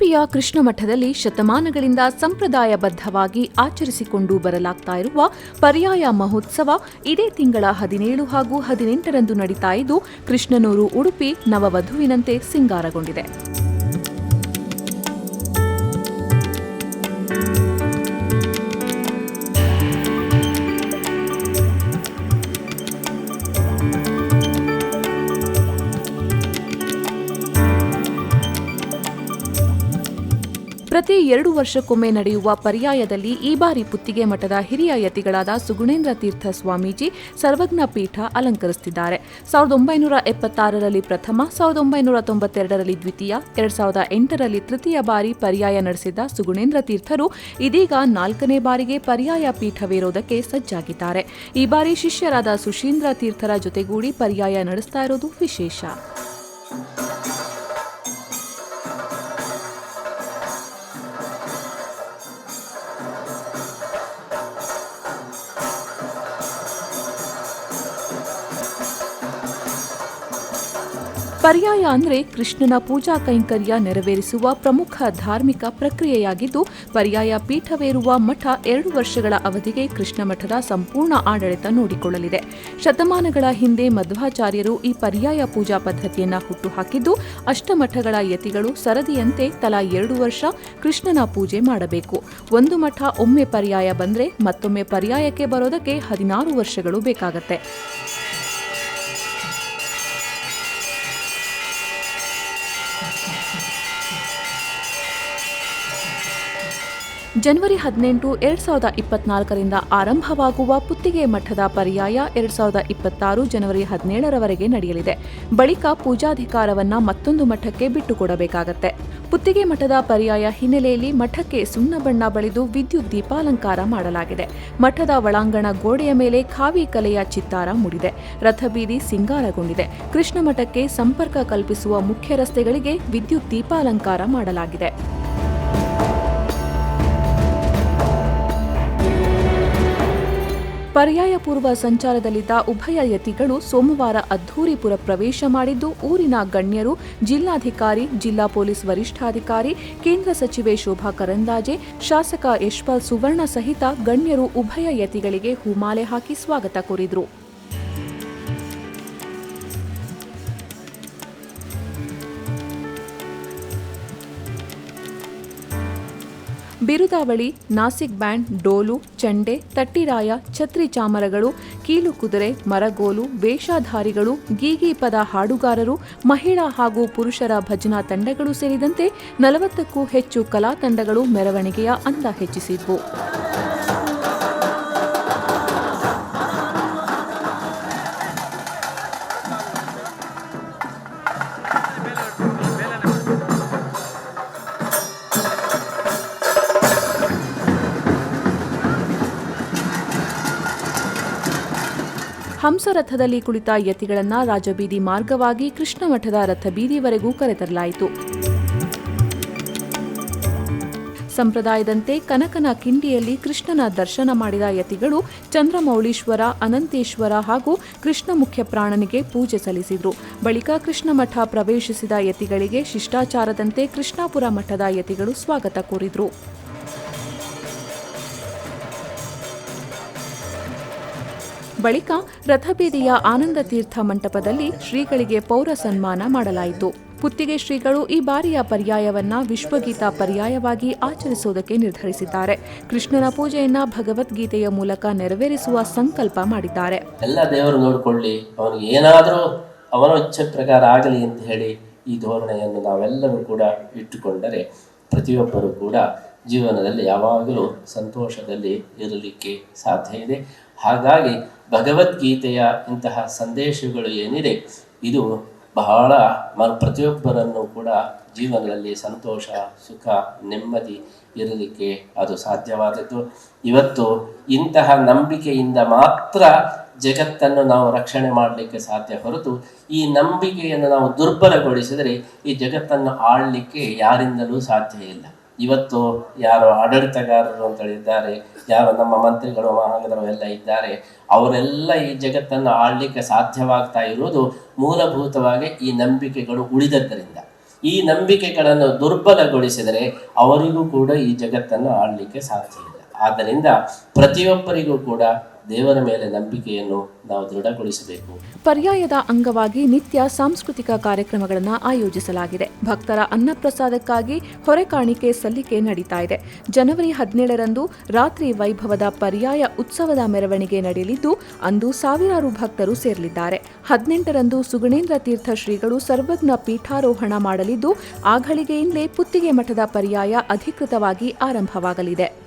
ಉಡುಪಿಯ ಕೃಷ್ಣ ಮಠದಲ್ಲಿ ಶತಮಾನಗಳಿಂದ ಸಂಪ್ರದಾಯಬದ್ಧವಾಗಿ ಆಚರಿಸಿಕೊಂಡು ಬರಲಾಗ್ತಾ ಇರುವ ಪರ್ಯಾಯ ಮಹೋತ್ಸವ ಇದೇ ತಿಂಗಳ ಹದಿನೇಳು ಹಾಗೂ ಹದಿನೆಂಟರಂದು ನಡೀತಾ ಇದ್ದು, ಕೃಷ್ಣನೂರು ಉಡುಪಿ ನವವಧುವಿನಂತೆ ಸಿಂಗಾರಗೊಂಡಿದೆ. ಪ್ರತಿ ಎರಡು ವರ್ಷಕ್ಕೊಮ್ಮೆ ನಡೆಯುವ ಪರ್ಯಾಯದಲ್ಲಿ ಈ ಬಾರಿ ಪುತ್ತಿಗೆ ಮಠದ ಹಿರಿಯ ಯತಿಗಳಾದ ಸುಗುಣೇಂದ್ರ ತೀರ್ಥ ಸ್ವಾಮೀಜಿ ಸರ್ವಜ್ಞ ಪೀಠ ಅಲಂಕರಿಸುತ್ತಿದ್ದಾರೆ. ಸಾವಿರದ ಒಂಬೈನೂರ ಎಪ್ಪತ್ತಾರರಲ್ಲಿ ಪ್ರಥಮ, ಸಾವಿರದ ಒಂಬೈನೂರ ತೊಂಬತ್ತೆರಡರಲ್ಲಿ ದ್ವಿತೀಯ, ಎರಡ್ ಸಾವಿರದ ಎಂಟರಲ್ಲಿ ತೃತೀಯ ಬಾರಿ ಪರ್ಯಾಯ ನಡೆಸಿದ ಸುಗುಣೇಂದ್ರ ತೀರ್ಥರು ಇದೀಗ ನಾಲ್ಕನೇ ಬಾರಿಗೆ ಪರ್ಯಾಯ ಪೀಠವೇರೋದಕ್ಕೆ ಸಜ್ಜಾಗಿದ್ದಾರೆ. ಈ ಬಾರಿ ಶಿಷ್ಯರಾದ ಸುಶೀಂದ್ರ ತೀರ್ಥರ ಜೊತೆಗೂಡಿ ಪರ್ಯಾಯ ನಡೆಸ್ತಾ ಇರೋದು ವಿಶೇಷ. ಪರ್ಯಾಯ ಅಂದರೆ ಕೃಷ್ಣನ ಪೂಜಾ ಕೈಂಕರ್ಯ ನೆರವೇರಿಸುವ ಪ್ರಮುಖ ಧಾರ್ಮಿಕ ಪ್ರಕ್ರಿಯೆಯಾಗಿದ್ದು, ಪರ್ಯಾಯ ಪೀಠವೇರುವ ಮಠ ಎರಡು ವರ್ಷಗಳ ಅವಧಿಗೆ ಕೃಷ್ಣ ಮಠದ ಸಂಪೂರ್ಣ ಆಡಳಿತ ನೋಡಿಕೊಳ್ಳಲಿದೆ. ಶತಮಾನಗಳ ಹಿಂದೆ ಮಧ್ವಾಚಾರ್ಯರು ಈ ಪರ್ಯಾಯ ಪೂಜಾ ಪದ್ಧತಿಯನ್ನು ಹುಟ್ಟುಹಾಕಿದ್ದು ಅಷ್ಟಮಠಗಳ ಯತಿಗಳು ಸರದಿಯಂತೆ ತಲಾ ಎರಡು ವರ್ಷ ಕೃಷ್ಣನ ಪೂಜೆ ಮಾಡಬೇಕು. ಒಂದು ಮಠ ಒಮ್ಮೆ ಪರ್ಯಾಯ ಬಂದರೆ ಮತ್ತೊಮ್ಮೆ ಪರ್ಯಾಯಕ್ಕೆ ಬರೋದಕ್ಕೆ ಹದಿನಾರು ವರ್ಷಗಳು ಬೇಕಾಗತ್ತೆ. ಜನವರಿ ಹದಿನೆಂಟು ಎರಡ್ ಸಾವಿರದ ಇಪ್ಪತ್ನಾಲ್ಕರಿಂದ ಆರಂಭವಾಗುವ ಪುತ್ತಿಗೆ ಮಠದ ಪರ್ಯಾಯ ಎರಡ್ ಸಾವಿರದ ಇಪ್ಪತ್ತಾರು ಜನವರಿ ಹದಿನೇಳರವರೆಗೆ ನಡೆಯಲಿದೆ. ಬಳಿಕ ಪೂಜಾಧಿಕಾರವನ್ನ ಮತ್ತೊಂದು ಮಠಕ್ಕೆ ಬಿಟ್ಟುಕೊಡಬೇಕಾಗತ್ತೆ. ಪುತ್ತಿಗೆ ಮಠದ ಪರ್ಯಾಯ ಹಿನ್ನೆಲೆಯಲ್ಲಿ ಮಠಕ್ಕೆ ಸುಣ್ಣ ಬಣ್ಣ ಬಳಿದು ವಿದ್ಯುತ್ ದೀಪಾಲಂಕಾರ ಮಾಡಲಾಗಿದೆ. ಮಠದ ಒಳಾಂಗಣ ಗೋಡೆಯ ಮೇಲೆ ಖಾವಿ ಕಲೆಯ ಚಿತ್ತಾರ ಮೂಡಿದೆ. ರಥಬೀದಿ ಸಿಂಗಾರಗೊಂಡಿದೆ. ಕೃಷ್ಣ ಮಠಕ್ಕೆ ಸಂಪರ್ಕ ಕಲ್ಪಿಸುವ ಮುಖ್ಯ ರಸ್ತೆಗಳಿಗೆ ವಿದ್ಯುತ್ ದೀಪಾಲಂಕಾರ ಮಾಡಲಾಗಿದೆ. ಪರ್ಯಾಯ ಪೂರ್ವ ಸಂಚಾರದಲ್ಲಿದ್ದ ಉಭಯ ಯತಿಗಳು ಸೋಮವಾರ ಅದ್ಧೂರಿಪುರ ಪ್ರವೇಶ ಮಾಡಿದ್ದು, ಊರಿನ ಗಣ್ಯರು, ಜಿಲ್ಲಾಧಿಕಾರಿ, ಜಿಲ್ಲಾ ಪೊಲೀಸ್ ವರಿಷ್ಠಾಧಿಕಾರಿ, ಕೇಂದ್ರ ಸಚಿವೆ ಶೋಭಾ ಕರಂದಾಜೆ ಶಾಸಕ ಯಶ್ಪಾಲ್ ಸುವರ್ಣ ಸಹಿತ ಗಣ್ಯರು ಉಭಯ ಯತಿಗಳಿಗೆ ಹೂಮಾಲೆ ಹಾಕಿ ಸ್ವಾಗತ ಕೋರಿದ್ರು. ಬಿರುದಾವಳಿ, ನಾಸಿಕ್ ಬ್ಯಾಂಡ್, ಡೋಲು, ಚಂಡೆ, ತಟ್ಟಿರಾಯ, ಛತ್ರಿ ಚಾಮರಗಳು, ಕೀಲು ಕುದುರೆ, ಮರಗೋಲು, ವೇಷಧಾರಿಗಳು, ಗೀಗಿ ಪದ ಹಾಡುಗಾರರು, ಮಹಿಳಾ ಹಾಗೂ ಪುರುಷರ ಭಜನಾ ತಂಡಗಳು ಸೇರಿದಂತೆ ನಲವತ್ತಕ್ಕೂ ಹೆಚ್ಚು ಕಲಾ ತಂಡಗಳು ಮೆರವಣಿಗೆಯ ಅಂದ ಹೆಚ್ಚಿಸಿದ್ವು. ಹಂಸರಥದಲ್ಲಿ ಕುಳಿತ ಯತಿಗಳನ್ನು ರಾಜಬೀದಿ ಮಾರ್ಗವಾಗಿ ಕೃಷ್ಣಮಠದ ರಥಬೀದಿವರೆಗೂ ಕರೆತರಲಾಯಿತು. ಸಂಪ್ರದಾಯದಂತೆ ಕನಕನ ಕಿಂಡಿಯಲ್ಲಿ ಕೃಷ್ಣನ ದರ್ಶನ ಮಾಡಿದ ಯತಿಗಳು ಚಂದ್ರಮೌಳೀಶ್ವರ, ಅನಂತೇಶ್ವರ ಹಾಗೂ ಕೃಷ್ಣ ಮುಖ್ಯ ಪ್ರಾಣನಿಗೆ ಪೂಜೆ ಸಲ್ಲಿಸಿದರು. ಬಳಿಕ ಕೃಷ್ಣ ಮಠ ಪ್ರವೇಶಿಸಿದ ಯತಿಗಳಿಗೆ ಶಿಷ್ಟಾಚಾರದಂತೆ ಕೃಷ್ಣಾಪುರ ಮಠದ ಯತಿಗಳು ಸ್ವಾಗತ ಕೋರಿದರು. ಬಳಿಕ ರಥಬೀದಿಯ ಆನಂದ ತೀರ್ಥ ಮಂಟಪದಲ್ಲಿ ಶ್ರೀಗಳಿಗೆ ಪೌರ ಸನ್ಮಾನ ಮಾಡಲಾಯಿತು. ಪುತ್ತಿಗೆ ಶ್ರೀಗಳು ಈ ಬಾರಿಯ ಪರ್ಯಾಯವನ್ನ ವಿಶ್ವಗೀತ ಪರ್ಯಾಯವಾಗಿ ಆಚರಿಸುವುದಕ್ಕೆ ನಿರ್ಧರಿಸಿದ್ದಾರೆ. ಕೃಷ್ಣನ ಪೂಜೆಯನ್ನ ಭಗವದ್ಗೀತೆಯ ಮೂಲಕ ನೆರವೇರಿಸುವ ಸಂಕಲ್ಪ ಮಾಡಿದ್ದಾರೆ. ಎಲ್ಲ ದೇವರು ನೋಡಿಕೊಳ್ಳಿ, ಅವನಿಗೆ ಏನಾದರೂ ಅವನ ಇಚ್ಛೆ ಪ್ರಕಾರ ಆಗಲಿ ಅಂತ ಹೇಳಿ ಈ ಧೋರಣೆಯನ್ನು ನಾವೆಲ್ಲರೂ ಕೂಡ ಇಟ್ಟುಕೊಂಡರೆ ಪ್ರತಿಯೊಬ್ಬರೂ ಕೂಡ ಜೀವನದಲ್ಲಿ ಯಾವಾಗಲೂ ಸಂತೋಷದಲ್ಲಿ ಇರಲಿಕ್ಕೆ ಸಾಧ್ಯ ಇದೆ. ಹಾಗಾಗಿ ಭಗವದ್ಗೀತೆಯ ಇಂತಹ ಸಂದೇಶಗಳು ಏನಿದೆ, ಇದು ಬಹಳ ಮ ಪ್ರತಿಯೊಬ್ಬರನ್ನು ಕೂಡ ಜೀವನದಲ್ಲಿ ಸಂತೋಷ, ಸುಖ, ನೆಮ್ಮದಿ ಇರಲಿಕ್ಕೆ ಅದು ಸಾಧ್ಯವಾದದ್ದು. ಇವತ್ತು ಇಂತಹ ನಂಬಿಕೆಯಿಂದ ಮಾತ್ರ ಜಗತ್ತನ್ನು ನಾವು ರಕ್ಷಣೆ ಮಾಡಲಿಕ್ಕೆ ಸಾಧ್ಯ ಹೊರತು, ಈ ನಂಬಿಕೆಯನ್ನು ನಾವು ದುರ್ಬಲಗೊಳಿಸಿದರೆ ಈ ಜಗತ್ತನ್ನು ಆಳಲಿಕ್ಕೆ ಯಾರಿಂದಲೂ ಸಾಧ್ಯ ಇಲ್ಲ. ಇವತ್ತು ಯಾರು ಆಡಳಿತಗಾರರು ಅಂತೇಳಿದ್ದಾರೆ ಯಾರು ನಮ್ಮ ಮಂತ್ರಿಗಳು ಮಹಾಂಗದರು ಎಲ್ಲ ಇದ್ದಾರೆ, ಅವರೆಲ್ಲ ಈ ಜಗತ್ತನ್ನು ಆಳ್ಲಿಕ್ಕೆ ಸಾಧ್ಯವಾಗ್ತಾ ಇರುವುದು ಮೂಲಭೂತವಾಗಿ ಈ ನಂಬಿಕೆಗಳು ಉಳಿದದ್ದರಿಂದ. ಈ ನಂಬಿಕೆಗಳನ್ನು ದುರ್ಬಲಗೊಳಿಸಿದರೆ ಅವರಿಗೂ ಕೂಡ ಈ ಜಗತ್ತನ್ನು ಆಡಲಿಕ್ಕೆ ಸಾಧ್ಯ ಆದ್ದರಿಂದ ಪ್ರತಿಯೊಬ್ಬರಿಗೂ ಕೂಡ ದೇವರ ಮೇಲೆ ನಂಬಿಕೆಯನ್ನು ನಾವು ದೃಢಗೊಳಿಸಬೇಕು. ಪರ್ಯಾಯದ ಅಂಗವಾಗಿ ನಿತ್ಯ ಸಾಂಸ್ಕೃತಿಕ ಕಾರ್ಯಕ್ರಮಗಳನ್ನು ಆಯೋಜಿಸಲಾಗಿದೆ. ಭಕ್ತರ ಅನ್ನಪ್ರಸಾದಕ್ಕಾಗಿ ಹೊರೆ ಕಾಣಿಕೆ ಸಲ್ಲಿಕೆ ನಡೀತಾ ಇದೆ. ಜನವರಿ ಹದಿನೇಳರಂದು ರಾತ್ರಿ ವೈಭವದ ಪರ್ಯಾಯ ಉತ್ಸವದ ಮೆರವಣಿಗೆ ನಡೆಯಲಿದ್ದು, ಅಂದು ಸಾವಿರಾರು ಭಕ್ತರು ಸೇರಲಿದ್ದಾರೆ. ಹದಿನೆಂಟರಂದು ಸುಗಣೇಂದ್ರ ತೀರ್ಥ ಶ್ರೀಗಳು ಸರ್ವಜ್ಞ ಪೀಠಾರೋಹಣ ಮಾಡಲಿದ್ದು, ಆ ಘಳಿಗೆಯಿಂದಲೇ ಪುತ್ತಿಗೆ ಮಠದ ಪರ್ಯಾಯ ಅಧಿಕೃತವಾಗಿ ಆರಂಭವಾಗಲಿದೆ.